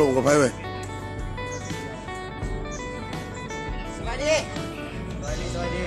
ลงกับไปเว้ยสวัสดีสวัสดีสวัสดี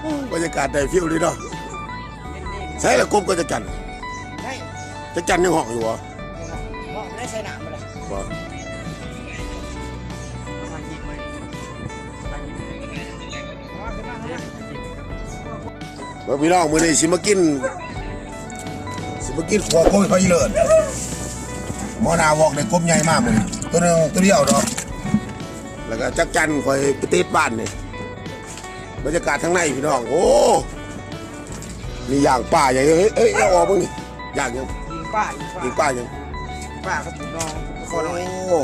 โอ้บรรยากาศได้ฟิลดีเนาะเย็นดีใช่ละกบก็จะจันได้จะจันยังห้องอยู่วะเหมาะได้ใช้หนามมาเลยบ่มาหยิบมามาหยิบมาขึ้นมาขึ้นมาเมื่อพี่น้องมื้อนี้สิมากินสิมากินขัวกบเขาอีเลิศ หมอหนาวอกได้กบใหญ่มากมื้อนี้ตัวหนึงตัวเดียวเนาะแล้วก็จักจันคอยไปติดบ้านนี่บรรยากาศข้างในพี่น้องโอ้มีอย่างป่าใหญ่เอ้ยเอ้ยเอาออกมึงนี่อย่างยังยิงป้ายิงยิงป้าป่ายังป้าครับผมน้องขอหน่อยโอ้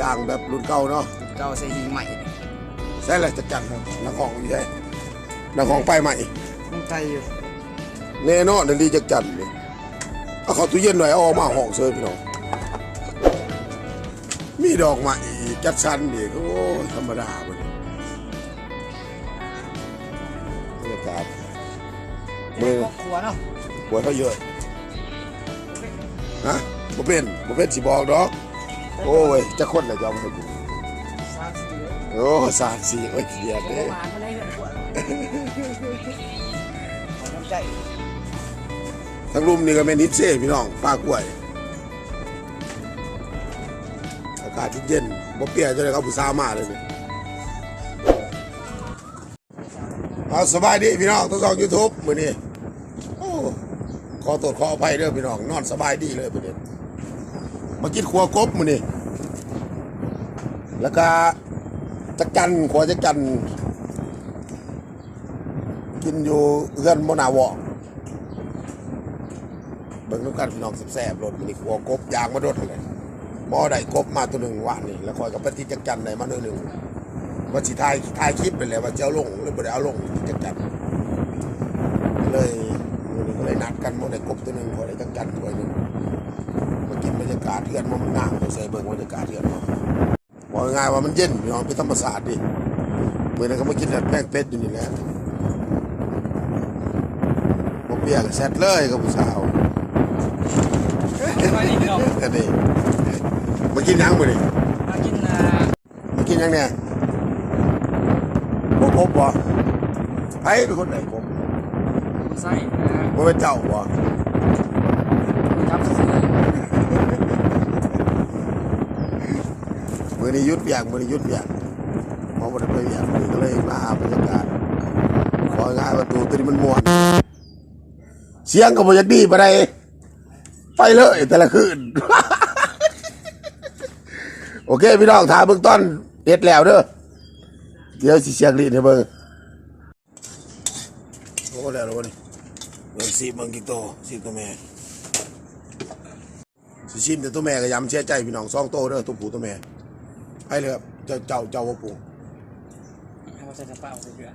ย่างแบบรุ่นเก่าเนาะเจ้าใส่ยิงใหม่ใช่เลยจักจันครับนักของอยู่ใช่นักของไปใหม่มึงไทยอยู่แน่นอนนั่นดีจักจันนี่ เอาเข้าตู้เย็นหน่อยเอาออกมาห้องเซิร์ฟพี่น้องมีดอกไม้จัดสรรนี่ก็โอ้ยธรรมดาเว้ยบรรยากาศมือครอบครัวเนาะปวดเขาเยอะฮะบ่เป็นบ่เป็นสิบอกดอก โอ้ยจะคนเลยจะเอามาให้กูสามสี่โอ้สามสี่โอ้ยเกลียดโอ้เด้มาเท่าไรเงินขวดขอน้ำใจ ทั้งรุ่มนี่ก็แม่นิดเซ่พี่น้องป้ากล้วย อากาศเย็นบ่เปียกจะได้เขาผู้สาวมาเลยนี่เอาสบายดีพี่น้องทั้งสองยูทูบมือนี้โอ้ขอโทษขออภัยเด้อพี่น้องนอนสบายดีเลยประเด็นมากินครัวกบมือนี้แล้วก็จักจันขวจักจัน กินอยู่เรือนมนาวอ เบิ่งน้ำกันพี่น้องแซ่บๆรถมันนี่ขัวกบยางมาดดเลยหมอได้กบมาตัวหนึ่งวานี่แล้วคอยกับปฏิจักจันได้มาหน่อยหนึ่งว่าสิถ่ายถ่ายคลิปไปเลยว่าจะเอาลงหรือบ่ได้เอาลงจักจันเลยมื้อนี้ก็เลยนัดกันหมดได้กบตัวหนึ่งพอได้จักจันตัวหนึ่งมากินบรรยากาศเทือนมันงามไปใส่เบิ่งบรรยากาศเทือนเนาะบอกง่ายว่ามันเย็นพี่น้องเป็นธรรมศาสตร์ดิเมื่อนั้นก็มากินแบบแป้งเป็ดอยู่นี่แหละบ่เปียกแซดเลยกับผู้สาว สวัสดีพี่น้องอันนี้มากินหยังมื้อนี้มากินอ่ามากินหยังเนี่ยบ่พบบ่ไผเป็นคนไหนผมไส้นะบ่เป็นเจ้าบ่จับซื้อมื้อนี้หยุดเปียกมื้อนี้หยุดเปียกเพราะบ่ได้ไปเปียกมื้อนี้ก็เลยมาหาบรรยากาศของ่ายประตูตัวนี้มันม่วนเสียงก็บ่อยากดีปานใด ไปเลยแต่ละคืน โอเค พี่น้องถามเบื้องต้นเฮ็ดแล้วเด้อเดี๋ยวสิเสียงลิ้นให้เบิ่งโอ้แล้วแล้วนี่เบิ่งซีเบิ่งกี่โตซีตัวแม่สิชิมแต่ตัวแม่ก็ยำเสียใจพี่น้องสองโตเด้อตัวผู้ตัวแม่ให้เลยครับเจ้าเจ้าเจ้าว่าปู่เอาใส่กระเป๋าใส่เกลือ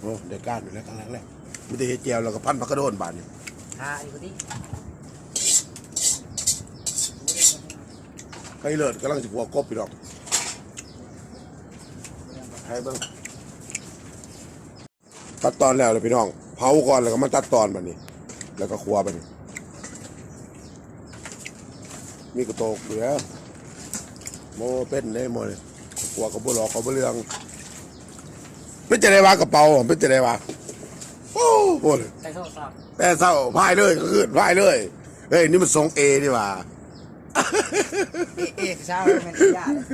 โอ้เด็กก้านอยู่แล้วกำลังแรก มีแต่เฮ็ดเจียวแล้วก็พันผักกระโดนบาดนี่ทาอีกทีใครเลิศกำลังสิหัวกบพี่น้องให้เบิ่งตัดตอนแล้วเลยพี่น้อง เผาก่อนแล้วก็มาตัดตอนบัดนี้ แล้วก็ครัวบัดนี้ มีกระโตกเหลือโมเป็นได้หมดเลยหัวกับบุหลอกกับบุเรืองเป็นจะได้วากระเป๋าเป็นจะได้วา โอ้โหใส่โทรศัพท์แต่เศร้าพายเลยก็ขึ้นพายเลยเฮ้ยนี่มันทรงเอนี่หว่าเอกเช้าเป็นยาเลย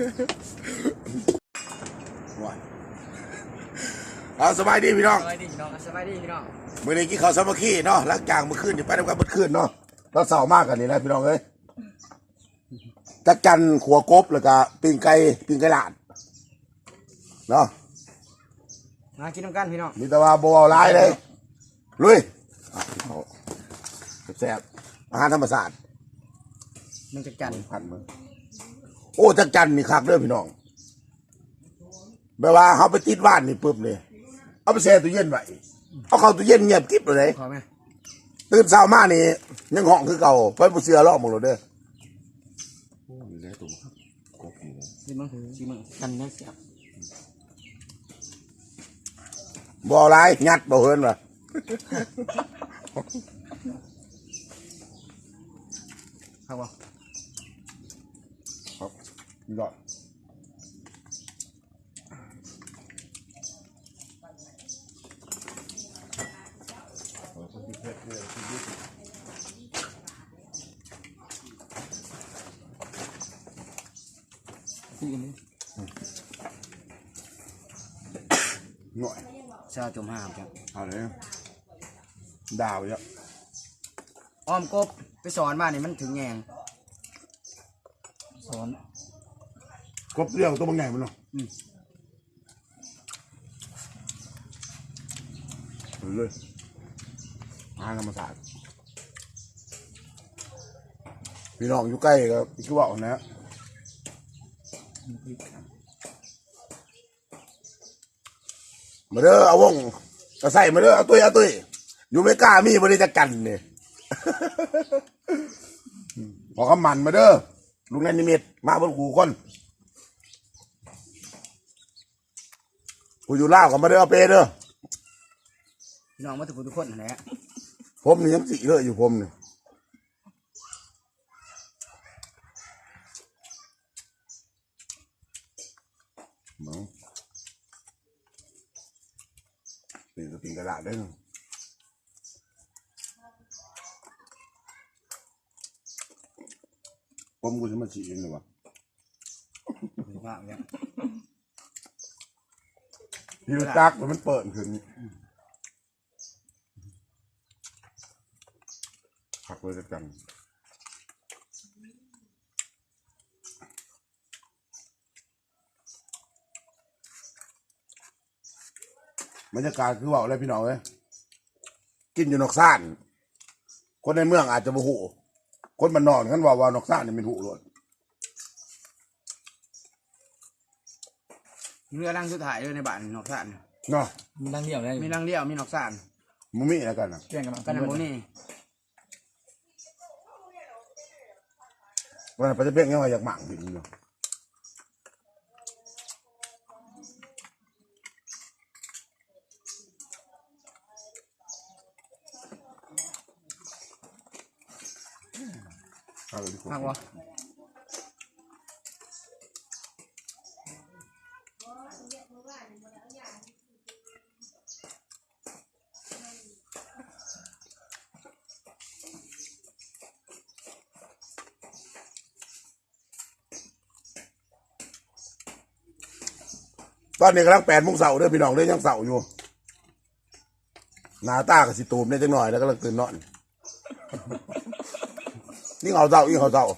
ว้ายเอาสบายดีพี่น้องสบายดีพี่น้องสบายดีพี่น้องมื่อนี้กินข้าวสามัคคีเนาะหลังจากเมื่อคืนนี่ไปทำกันเมื่อคืนเนาะเราเศร้ามากกันนี่นะพี่น้องเอ้ยจักจันขัวกบแล้วก็ปิ้งไก่ปิ้งไก่ลาดเนาะมากินน้ำกันพี่น้องมีแต่ว่าโบเอาหลายเลย ลุยอะเอาแซ่บๆอาหารธรรมศาสตร์มันจะจันพันมึงโอ้จักจันนี่คักเด้อพี่น้องแบบว่าเขาไปติดบ้านนี่ปุ๊บเนี่ยเอาไปแช่ตู้เย็นไว้เอาเข้าตู้เย็นเงียบกริบเลย ขอไหมตื่นเช้ามานี่ยังห้องคือเก่าไปบุเสือลอกหมดเลยเด้อสิมึงสิมึงกันได้เสียบ บ่อะไรงัดบ่เฮินว่ะครับบ่ครับยอดเออคนที่เพชรเนี่ยที่ยึดที่อันนี้หน่ อยชาจมห้ามจังเอาเลย ดาวเยอะอ้อมกบไปสอนมานี่มันถึงแงงสอนกบเรียวตัวบางใหญ่มันเนาะอืม เอาเลยอาหารธรรมศาสตร์พี่น้องอยู่ใกล้ก็คือว่าเอานะมาเด้อเอาวงเอาใส่มาเด้อเอาตุ้ยเอาตุ้ย อยู่ไม่กล้ามีบริจากันเนี่ยขอคำมันมาเด้อลุงนันนิมิตมาบนกูคนกูอยู่ล่าวกับมาเด้อเอาเปเด้อพี่น้องมาทุกคนทุกคนนั่นแหละผมนี่ยังสีเลยอยู่ผมนี่มองนี่ก็เป็นกระดาษได้เนาะ ผมกูจะมาฉีดเลยวะถึงว่าเนี่ยพี่รู้จักว่ามันเปิดขึ้นขักเลยจักันบรรยากาศคือว่าอะไรพี่น้องเอ้ยกินอยู่นอกซ่าน คนในเมืองอาจจะบ่หู คนมันนอนกันว่าว่านอกซ่านนี่เป็นหูเลยเรือนั่งสุดท้ายเลยในบ้านนอกสานเนาะมีนั่งเดี่ยวได้มีนั่งเดียวมีนอกสานมุมีแล้วกันนะแกล้งกันกันนั่งบ่นี่วันนั้นไปจะเพ่งยังไงอยากหมั่งผิดเนาะเอาเลยดีกว่า มากวะตอนนี้กำลังแปดโมงเสาร์เด้อพี่น้องเด้อยังเสาร์อยู่หนาตากับสิตูมได้จังหน่อยแล้วกำลังตื่นนอน นี่เขาเสาร์นี่เขาเสาร์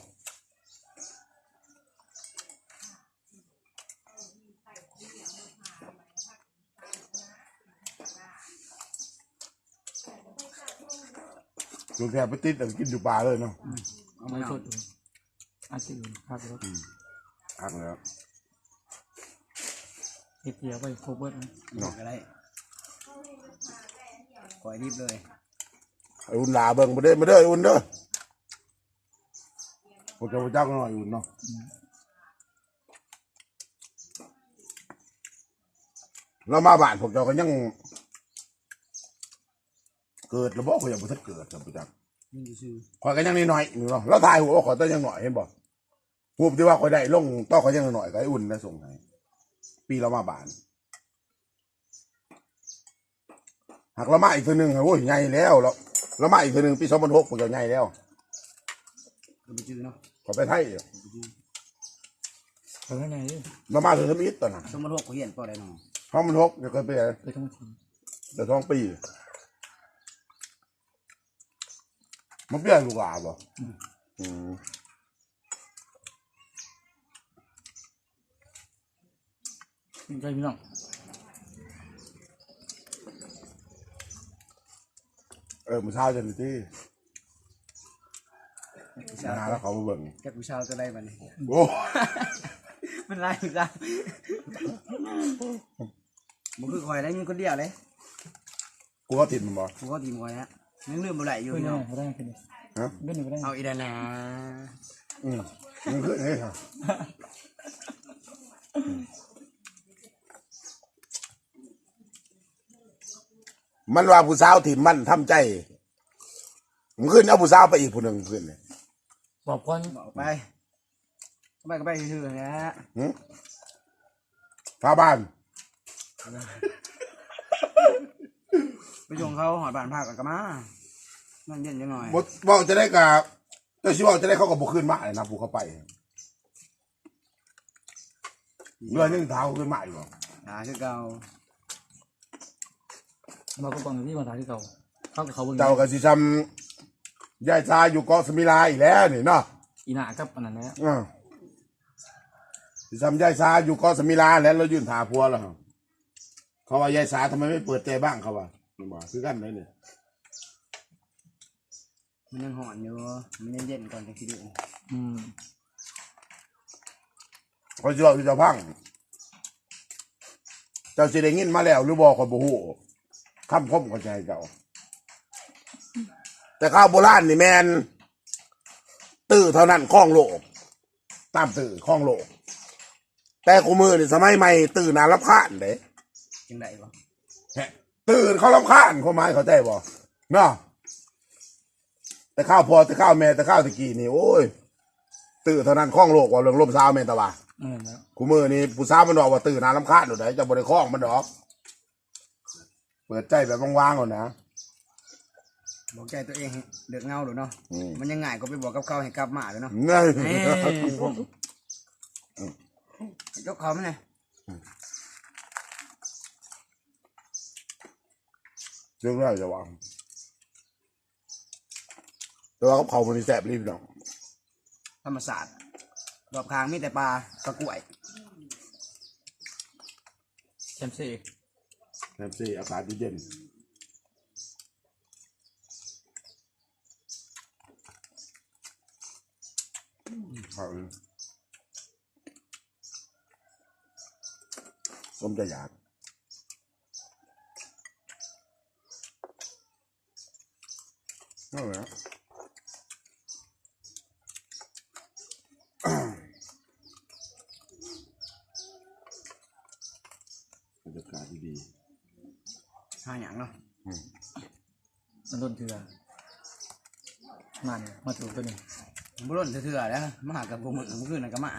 ดูแทบไปติดแต่กินอยู่ป่าเลยเนาะเอาไม่ไม่สสดดอาชีพครับรถอักแล้วเฮ็ดเดียวไปโคเบิร์ตหนอกอะไรปล่อยรีบเลยไอ้อุ่นลาเบิ่งมาเด้อมาเด้อไอ้อุ่นเด้อพวก เจ้าพระเจ้าก็หน่อยอุ่นเนาะเรามาบ้านพวกเจ้าก็ยัง เกิดระบอกเขายังบ่ทันเกิดจำปะจักนี่ซื่อข่อยก็ยังน้อยๆอยู่เนาะแล้วถ่ายหัวว่าข่อยต้องยังหน่อยเห็นบ่หูที่ว่าข่อยได้ลงต้องข่อยยังหน่อยก็ไอ้อุ่นนะส่งให้ปีเรามาบ้านหากเรามาอีกทีหนึ่งโอ้ยใหญ่แล้วเราเรามาอีกทีหนึ่งปีสองพันหกพวกเจ้าใหญ่แล้วก็ไปจื้อเนาะ ขอไปไทยอยู่ไปข้างในดิเรามาถึงทมิตรตอนน่ะสมมติว่าเขาเห็นปล่อยได้เนาะห้องมันหกเดี๋ยวเคยไปไหนไปทั้งทีเดี๋ยวท้องปีมันเปลี่ยนลูกหลานบ่อืมใจพี่น้องเออมันเช้าจะมีที่ ผู้ชายนาแล้วเขามาเบิ่งแกผู้ชายจะได้มันโอ้มันไรผู้ชายมันคือคอยได้เงินคนเดียวเลยกูก็ติดมันบ่กูก็ทีมคอยฮะยังลืมบ่ไหลอยู่ขึ้นพี่ยัน้งองไงได้ขึ้นฮะขึ้นอยู่ได้เอาอีดานาอืมมันคือไงครับมันว่าผู้สาวถิ่มมันทำใจ มันขึ้นเอาผู้สาวไปอีกผู้หนึ่งขึ้นเนี่ย บอกก่อนบอกไปก็ไปก็ไปชื่อๆนะหึฟ้าบ้านไปชงเขาหอดบานภาคกันก็มานั่งเย็นจังหน่อยบบอกจะได้กับเจ้าชิว่าจะได้เขากับบุขึ้นมาเลยนะผูเข้าไปเรือยังเท้าขึ้นมาอยู่หาคือเก่ามาก็ก่อนที่มาถ่ายที่เก่าเข้ากับเขาเบิ่งเจ้ากับสิซ้ำ ยายซาอยู่เกาะสมิลาอีกแล้วนี่เนาะอีหน้ากับอันนั้นแหละอ่าสิซ้ำยายซาอยู่เกาะสมิลาแล้วเรายืนถาพัวแล้วครับเขาว่ายายซาทำไมไม่เปิดใจบ้างเขาว่ามันบอกคือกันเลยเนี่ยมันยังหอนอยู่มันยังเย็นก่อนจะคิดดูอืมเขาจะบอกจะพังเจ้าสิได้ยินมาแล้ว หรือบอกคนบ่ฮู้คำคมของใจเจ้า แต่ข้าวโบราณนี่แมนตื้อเท่านั้นคล้องโลก ตามตื้อคล้องโลก แต่กูมือนี่สมัยใหม่ตื้อนารับคานเด้จังไดวะตื่นเขาลำคาญเขาไม้เขาใจบ่เนาะแต่ข้าวพอแต่ข้าวแม่แต่ข้าวตะกี้นี่โอ้ยตื่นเท่านั้นคล้องโลกว่าเรื่องลมสาวแม่นตะว่านั่นแหละกูมือนี่ผู้สาวมันบอกว่าตื่นนาลำคาญหนูไหนจะบริคล้องมันดอก เปิดใจแบบว่างๆก่อนนะ บอกใจตัวเองให้เดือดเงาหรือเนาะอืม มันยังง่ายก็ไปบอกกับเขาให้กลับมาเลยเนาะนี่เอ้ยยกเขาไหมเนี่ยเรื่องอะไรจะวางแต่ว่าเขาเผามันนี่แสบรีบดอกธรรมศาสตร์รอบคางมีแต่ปลาปลากล้วยแชมป์ซี่แสบซี่อากาศเย็นเขา ผมจะอยากนั่นแหละบรรยากาศดีหาอย่างเนาะมันโดนเถื่อมาเนี่ยมาถูกตัวนี้ บุรุษเถื่อๆแล้วมาหากับกูมึงเมื่อคืนนั่นก็มา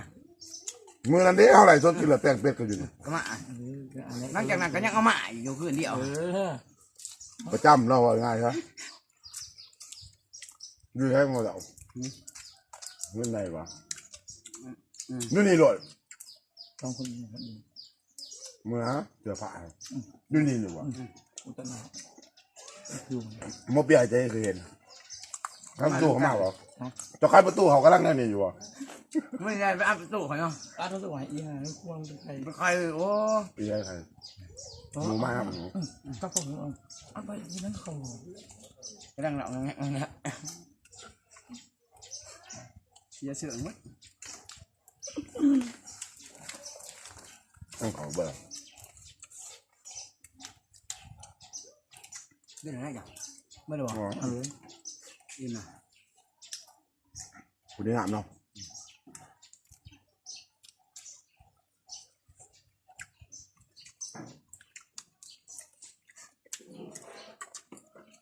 ๆมือนั้นเด้เท่าไหร่สดกินละแป้งเป็ดก็อยู่นี่ก็มาเอออันนี้หลังจากนั้นก็ยังเอามาอีกอยู่คืนเดียวเออประจำเนาะว่าง่ายครับดูให้มาแล้วเงินไหนวะนู่นนี่โหลดต้องคนนี้คนนี้มือฮะเสือผ้านู่นนี่หนูวะอุตนาอยู่มบใหญ่ใจเคยเห็น ข้างประตูเขามาบ่จะขายประตูเขากำลังนั่นนี่อยู่วะไม่ได้ไปอัพตู้เขาเนาะป้าต้องสวายอีห่าไม่ควรเป็นใครไปใครโอ้ปีใหญ่ใครหนูมาครับหนูก็ผมเอาเอาไปที่นั่นเขากำลังเหล่าเงี้ยเงี้ยเสียเสื่อมั้ยต้องเขาเบอร์เรื่องอะไรกันไม่รู้อ๋อ เอออินนะคุณนี่หามเนาะ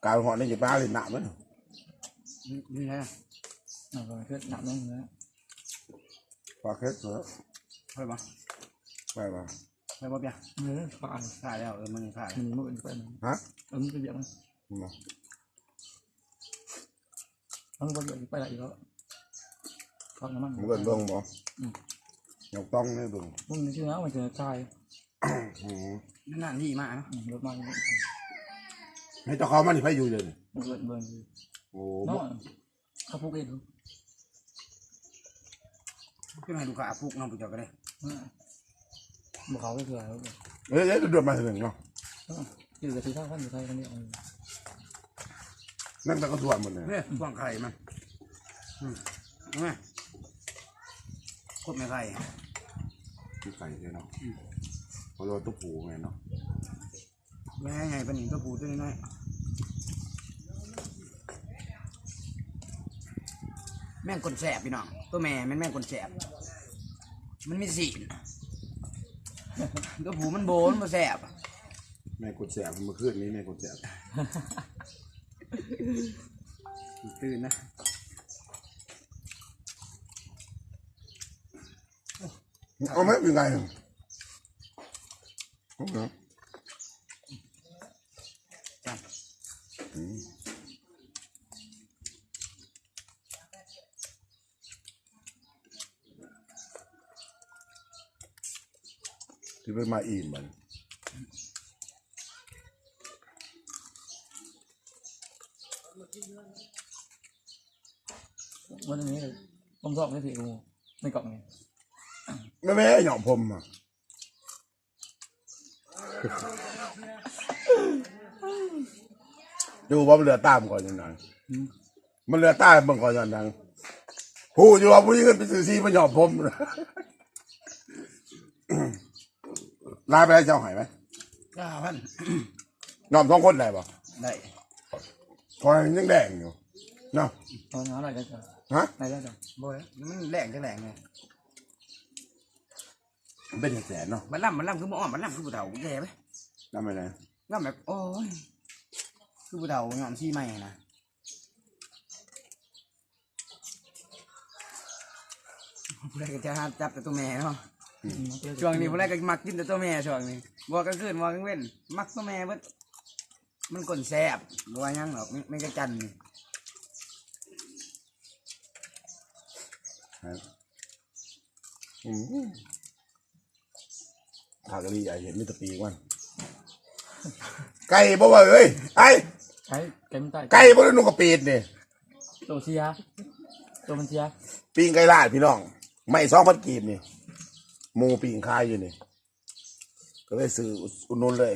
การหอนี่จะป้าเลยหนามไหมนี่นะเอาไปเพื่อ นหนักนั่งนะปลาเคสเหรอไปบ่ไปมาไปบ่เปียเออปลาถ่ายแล้วเออมันถ่ายมันมันเป็นไปนะฮะเออมันเป็นแบบนั้นมามันก็แบบไปไหนแล้วฟังน้ำมันมันก็เบิ่งบ่ยกต้องเนี่ยเบิ่งมึงนี่ชื่อนะมันจะตายอืมนั่นที่มาเนาะรถมาให้เจ้าเขามันนี่ไปอยู่เลยนี่มันเกิดเบิ่งโอ้เนาะเขาพูดเองขึ้นให้ดูขาพุกน้องผู้เจ้าก็ได้บอกเขาไม่เคยแล้วเอ้ยเอ้ยเดือดมาถึงเนาะคือจะซื้อข้าวข้าวอยู่ไทยคน นี้นั่นแต่ก็ส่วนหมดเลยเนี่ยฟองไข่มันอืมเอาไหมครบไม่ไข่ที่ไก่เลยเนาะเพราะว่าตุ๊กผูไงเนาะแม่ไงเป็นหนิงตัวปูตัวน้อยแม่งคนแสบพี่น้องตัวแม่แม่นแม่งคนแสบมันมีสีนตัวผูมันโบนมาแสบ แม่กดแสบเมื่อคืนนี้แม่กดแสบ ตื่นนะเอาไหมเป็นไงผมเหรอจับที่เปนมาอีกเหมือน มันวันนี้เลยผมชอบไม่ผิดกูในกล่องไงไม่แม่หยองผมอะดูว่ามันเหลือตามก่อนยังไงมันเหลือตามมันก่อนยังไงหูอยู่ว่าผู้หญิงไปซื้อซีมันหยองผมนะลาไปแล้วเจ้าหายไหมเก้าพันยอมท้องคนได้ปะได้คอยยังแดงอยู่เนาะตอนนั้นอะไรกันจ้ะฮะอะไรกันจ้ะบ่ยมันแรงจังแรงไงมันเป็นแสนเนาะมันล่ำมันล่ำคือบ่อ้อมมันล่ำคือผู้เฒ่าแย่ไหมทำไมนะล่ำแบบโอ้ยคือผู้เฒ่าหย่อมซี่ใหม่นะผู้ใดก็จะหาจับแต่ตัวแม่เนาะช่วงนี้พวกแรกก็มักกินแต่ตัวแม่ช่วงนี้บัวกลางคืนบัวกลางเว้นมักตัวแม่เบิดมันกลนแซ่บบัวาหยังหรอกไม่ไม่กระจันนี่ ฮะอืมขากะลีใหญ่เห็นมิตรปีกมันไก่บ่ว่าเอ้ยไอ้ไก่ไก่มันใต้ไก่บ่ได้นุ่งกระปีดนี่ตัวเชียตัวมันเชียปีงไก่ลาดพี่น้อง ไม่สองพันกีบนี่หมูปีงคายอยู่นี่ ก็เลยซื้ออุดหนุนเลย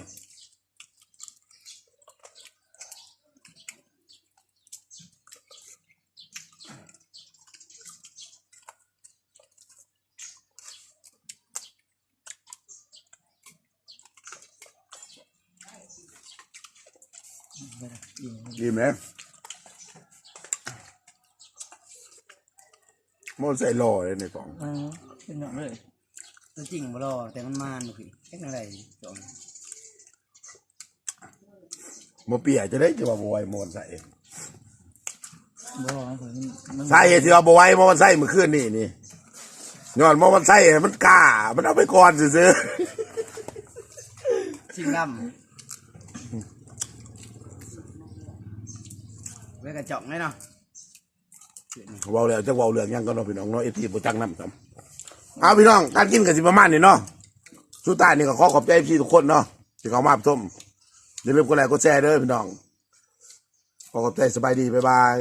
ดี ไหมมันใส่หล่อเลยในกล่องอ่าเป็นอย่างเลยตัวจริงบ่รอแต่มันมานบ่พี่เอ็กอะไรช่วงนี้มันเปียกจะได้จะว่าบไหวมอนใส่บ่นะผมมันใส่ที่เราบไหวมอนใส่เมื่อคืนนี่นี่ย้อนมอนใส่มันกล้า มันเอาไปก่อนซื้อชิงดำ ไว้กระจอกเลยเนาะเว้าแล้วจะเว้าเรื่องหยังก็เนาะพี่น้องเนาะเอทีบ่จังนำครับเอาพี่น้องการกินก็สิประมาณนี้เนาะสุดท้ายนี่ก็ขอขอบใจพี่ทุกคนเนาะที่เขามาชมอย่าลืมกดไลค์กดแชร์เด้อพี่น้องขอขอบใจสบายดีบ๊ายบาย